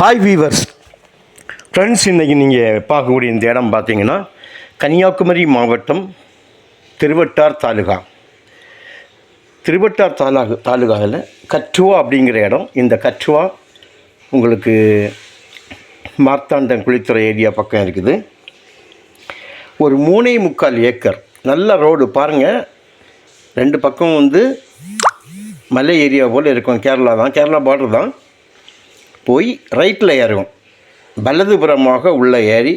Hi viewers friends இன்றைக்கி நீங்கள் பார்க்கக்கூடிய இந்த இடம் பார்த்தீங்கன்னா கன்னியாகுமரி மாவட்டம் திருவட்டார் தாலுகா. திருவட்டார் தாலுகா தாலுகாவில் கற்றுவா அப்படிங்கிற இடம். இந்த கற்றுவா உங்களுக்கு மார்த்தாண்டம் குளித்துறை ஏரியா பக்கம் இருக்குது. ஒரு மூணே முக்கால் ஏக்கர். நல்ல ரோடு. பாருங்கள் ரெண்டு பக்கம் வந்து மலை ஏரியா போல் இருக்கும். கேரளா தான். கேரளா பார்டர் தான். போய் ரைட்டில் ஏறும். வலதுபுறமாக உள்ளே ஏறி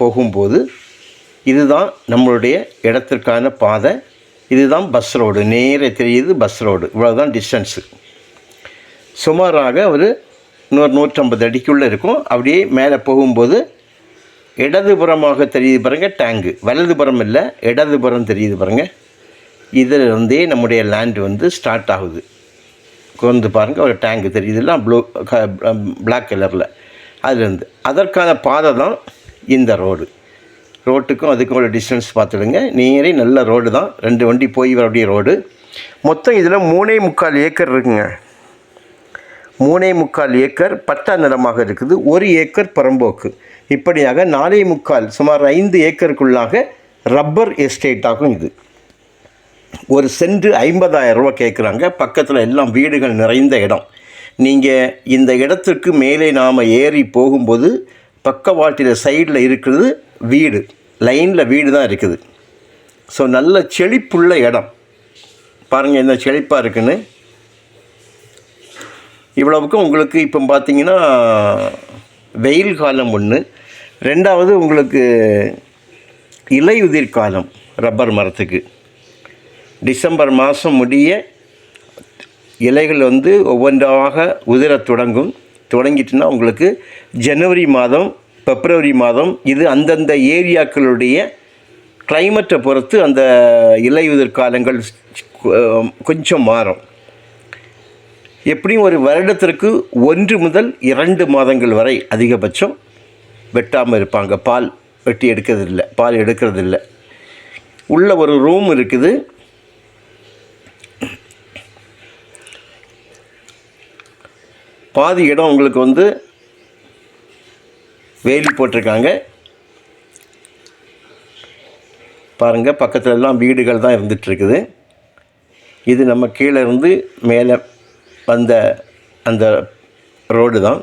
போகும்போது இதுதான் நம்மளுடைய இடத்திற்கான பாதை. இதுதான் பஸ் ரோடு நேரே தெரியுது பஸ் ரோடு இவ்வளோதான் டிஸ்டன்ஸு சுமாராக ஒரு நூறு நூற்றம்பது அடிக்குள்ளே இருக்கும். அப்படியே மேலே போகும்போது இடதுபுறமாக தெரியுது பாருங்கள் டேங்கு வலதுபுறம் இல்லை இடதுபுறம் தெரியுது பாருங்கள் இதில் நம்முடைய லேண்ட் வந்து ஸ்டார்ட் ஆகுது. வந்து பாருங்கள் ஒரு டேங்கு இதெல்லாம் ப்ளூ பிளாக் கலரில் அதுலேருந்து. அதற்கான பாதை தான் இந்த ரோடு ரோட்டுக்கும் அதுக்கும் ஒரு டிஸ்டன்ஸ் பார்த்துடுங்க. நேரே நல்ல ரோடு தான். ரெண்டு வண்டி போய் வரக்கூடிய ரோடு மொத்தம் இதில் மூணே முக்கால் ஏக்கர் இருக்குங்க. மூணே முக்கால் ஏக்கர் பட்டா நிலமாக இருக்குது. ஒரு ஏக்கர் பரம்போக்கு. இப்படியாக நாலே முக்கால் சுமார் ஐந்து ஏக்கருக்குள்ளாக ரப்பர் எஸ்டேட்டாகும் இது. ஒரு சென்ட் ஐம்பதாயிரம் ரூபா கேட்குறாங்க. பக்கத்தில் எல்லாம் வீடுகள் நிறைந்த இடம். நீங்கள் இந்த இடத்துக்கு மேலே நாம் ஏறி போகும்போது பக்கவாட்டில் சைடில் இருக்கிறது வீடு. லைனில் வீடு தான் இருக்குது. ஸோ நல்ல செழிப்புள்ள இடம். பாருங்கள் என்ன செழிப்பாக இருக்குன்னு. இவ்வளவுக்கும் உங்களுக்கு இப்போ பார்த்தீங்கன்னா வெயில் காலம் ஒன்று ரெண்டாவது உங்களுக்கு இலையுதிர் காலம் ரப்பர் மரத்துக்கு. டிசம்பர் மாதம் முடிய இலைகள் வந்து ஒவ்வொன்றாக உதிரத் தொடங்கும். தொடங்கிட்டுனா உங்களுக்கு ஜனவரி மாதம் பிப்ரவரி மாதம் இது அந்தந்த ஏரியாக்களுடைய கிளைமேட்டை பொறுத்து அந்த இலையுதிர் காலங்கள் கொஞ்சம் மாறும். எப்படியும் ஒரு வருடத்திற்கு ஒன்று முதல் இரண்டு மாதங்கள் வரை அதிகபட்சம் வெட்டாமல் இருப்பாங்க. பால் வெட்டி எடுக்கிறதில்ல பால் எடுக்கிறதில்ல. உள்ள ஒரு ரூம் இருக்குது. பாதி இடம் உங்களுக்கு வந்து வேலி போட்டிருக்காங்க. பாருங்கள் பக்கத்துல எல்லாம் வீடுகள் தான் இருந்துகிட்ருக்குது இது நம்ம கீழே இருந்து மேலே வந்த அந்த ரோடு தான்.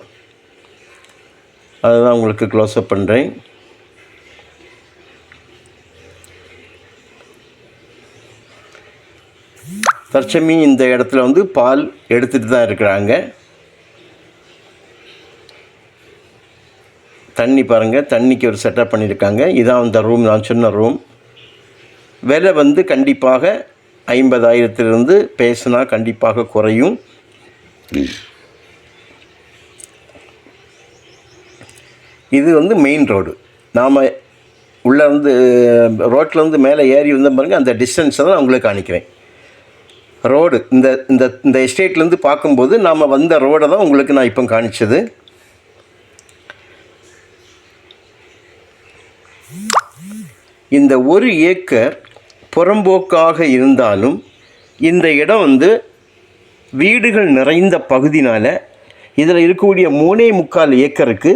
அதுதான் உங்களுக்கு க்ளோஸ்அப் பண்ணுறேன் தற்சமி இந்த இடத்துல வந்து பால் எடுத்துகிட்டு தான் இருக்கிறாங்க. தண்ணி பாருங்கள் தண்ணிக்கு ஒரு செட்டப் பண்ணியிருக்காங்க இதான் அந்த ரூம் நான் சொன்ன ரூம் விலை வந்து கண்டிப்பாக ஐம்பதாயிரத்திலிருந்து பேசினா கண்டிப்பாக குறையும். இது வந்து மெயின் ரோடு நாம் உள்ளே ரோட்டிலேருந்து ரோட்டில் மேலே ஏறி வந்த பாருங்கள் அந்த டிஸ்டன்ஸை தான் நான் உங்களுக்கு காணிக்கிறேன். ரோடு இந்த இந்த இந்த எஸ்டேட்லேருந்து பார்க்கும்போது நாம் வந்த ரோடை தான் உங்களுக்கு நான் இப்போ காணிச்சது. இந்த ஒரு ஏக்கர் புறம்போக்காக இருந்தாலும் இந்த இடம் வந்து வீடுகள் நிறைந்த பகுதினால் இதில் இருக்கக்கூடிய மூணே முக்கால் ஏக்கருக்கு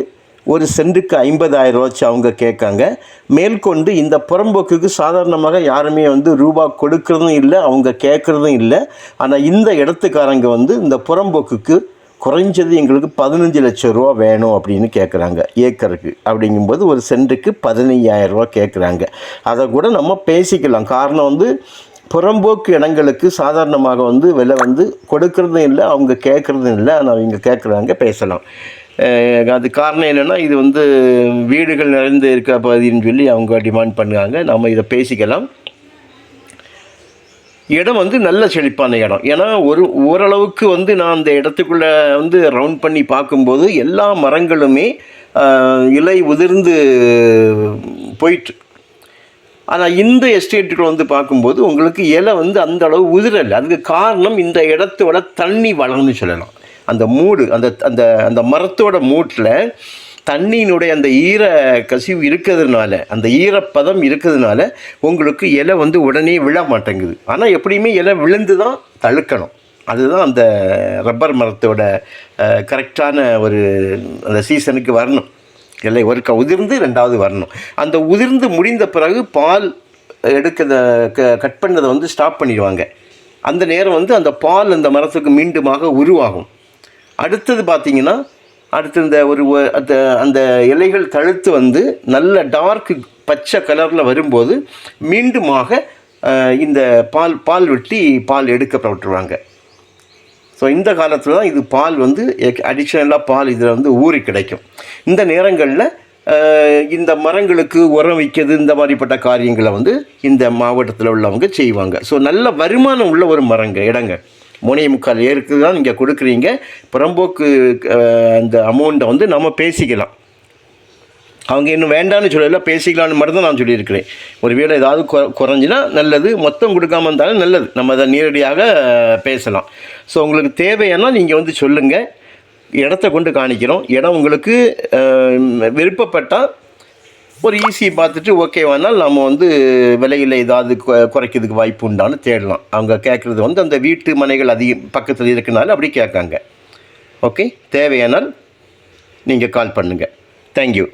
ஒரு சென்ட்டுக்கு ஐம்பதாயிரம் ரூபாச்சு அவங்க கேட்காங்க. மேற்கொண்டு இந்த புறம்போக்குக்கு சாதாரணமாக யாருமே வந்து ரூபா கொடுக்கறதும் இல்லை அவங்க கேட்குறதும் இல்லை. ஆனால் இந்த இடத்துக்காரங்க வந்து இந்த புறம்போக்குக்கு குறைஞ்சது எங்களுக்கு பதினஞ்சு லட்சம் ரூபா வேணும் அப்படின்னு கேட்குறாங்க ஏக்கருக்கு அப்படிங்கும்போது ஒரு சென்ட்டுக்கு பதினையாயிரரூபா கேட்குறாங்க அதை கூட நம்ம பேசிக்கலாம். காரணம் வந்து புறம்போக்கு இடங்களுக்கு சாதாரணமாக வந்து விலை வந்து கொடுக்கறதும் இல்லை அவங்க கேட்குறதும் இல்லை. ஆனால் அவங்க கேட்குறாங்க பேசலாம். அது காரணம் என்னென்னா இது வந்து வீடுகள் நிறைந்து இருக்க பகுதின்னு சொல்லி அவங்க டிமாண்ட் பண்ணுறாங்க. நம்ம இதை பேசிக்கலாம். இடம் வந்து நல்ல செழிப்பான இடம். ஏன்னா ஒரு ஓரளவுக்கு வந்து நான் அந்த இடத்துக்குள்ளே வந்து ரவுண்ட் பண்ணி பார்க்கும்போது எல்லா மரங்களுமே இலை உதிர்ந்து போயிட்டு. ஆனால் இந்த எஸ்டேட்டுக்குள்ள வந்து பார்க்கும்போது உங்களுக்கு இலை வந்து அந்த அளவு உதிரலை. அதுக்கு காரணம் இந்த இடத்தோட தண்ணி வளம்னு சொல்லலாம். அந்த மூடு அந்த அந்த அந்த மரத்தோட மூட்டில் தண்ணியினுடைய அந்த ஈர கசிவு இருக்கிறதுனால அந்த ஈரப்பதம் இருக்கிறதுனால உங்களுக்கு இலை வந்து உடனே விழ மாட்டேங்குது. ஆனால் எப்படியுமே இலை விழுந்து தான் தழுக்கணும். அதுதான் அந்த ரப்பர் மரத்தோட கரெக்டான ஒரு அந்த சீசனுக்கு வரணும். இல்லை ஒருக்க உதிர்ந்து ரெண்டாவது வரணும். அந்த உதிர்ந்து முடிந்த பிறகு பால் எடுக்கிறத க கட் பண்ணதை வந்து ஸ்டாப் பண்ணிடுவாங்க. அந்த நேரம் வந்து அந்த பால் அந்த மரத்துக்கு மீண்டுமாக உருவாகும். அடுத்தது பார்த்திங்கன்னா அடுத்து இந்த ஒரு அந்த அந்த இலைகள் தழுத்து வந்து நல்ல டார்க் பச்சை கலரில் வரும்போது மீண்டுமாக இந்த பால் பால் வெட்டி பால் எடுக்கப்பட்டுருவாங்க. ஸோ இந்த காலத்தில் தான் இது பால் வந்து அடிஷ்னலாக பால் இதில் வந்து ஊறி கிடைக்கும். இந்த நேரங்களில் இந்த மரங்களுக்கு உரம் வைக்கிறது இந்த மாதிரிப்பட்ட காரியங்களை வந்து இந்த மாவட்டத்தில் உள்ளவங்க செய்வாங்க. ஸோ நல்ல வருமானம் உள்ள ஒரு மரங்க இடங்க. முனைய முக்கால் ஏருக்கு தான் நீங்கள் கொடுக்குறீங்க. புறம்போக்கு அந்த அமௌண்ட்டை வந்து நம்ம பேசிக்கலாம். அவங்க இன்னும் வேண்டாம்னு சொல்லல பேசிக்கலாம்னு மட்டும் தான் நான் சொல்லியிருக்கிறேன். ஒரு வேளை ஏதாவது குறைஞ்சினா நல்லது. மொத்தம் கொடுக்காம இருந்தாலும் நல்லது. நம்ம அதை நேரடியாக பேசலாம். ஸோ உங்களுக்கு தேவையானா நீங்கள் வந்து சொல்லுங்கள் இடத்த கொண்டு காணிக்கிறோம். இடம் உங்களுக்கு விருப்பப்பட்டால் ஒரு ஈஸி பார்த்துட்டு ஓகேவானால் நம்ம வந்து விலையில் ஏதாவது குறைக்கிறதுக்கு வாய்ப்பு உண்டானு தேடலாம். அவங்க கேட்குறது வந்து அந்த வீட்டு மனைகள் அதிகம் பக்கத்தில் இருக்கனால அப்படி கேட்காங்க. ஓகே தேவையானால் நீங்கள் கால் பண்ணுங்கள் தேங்க்யூ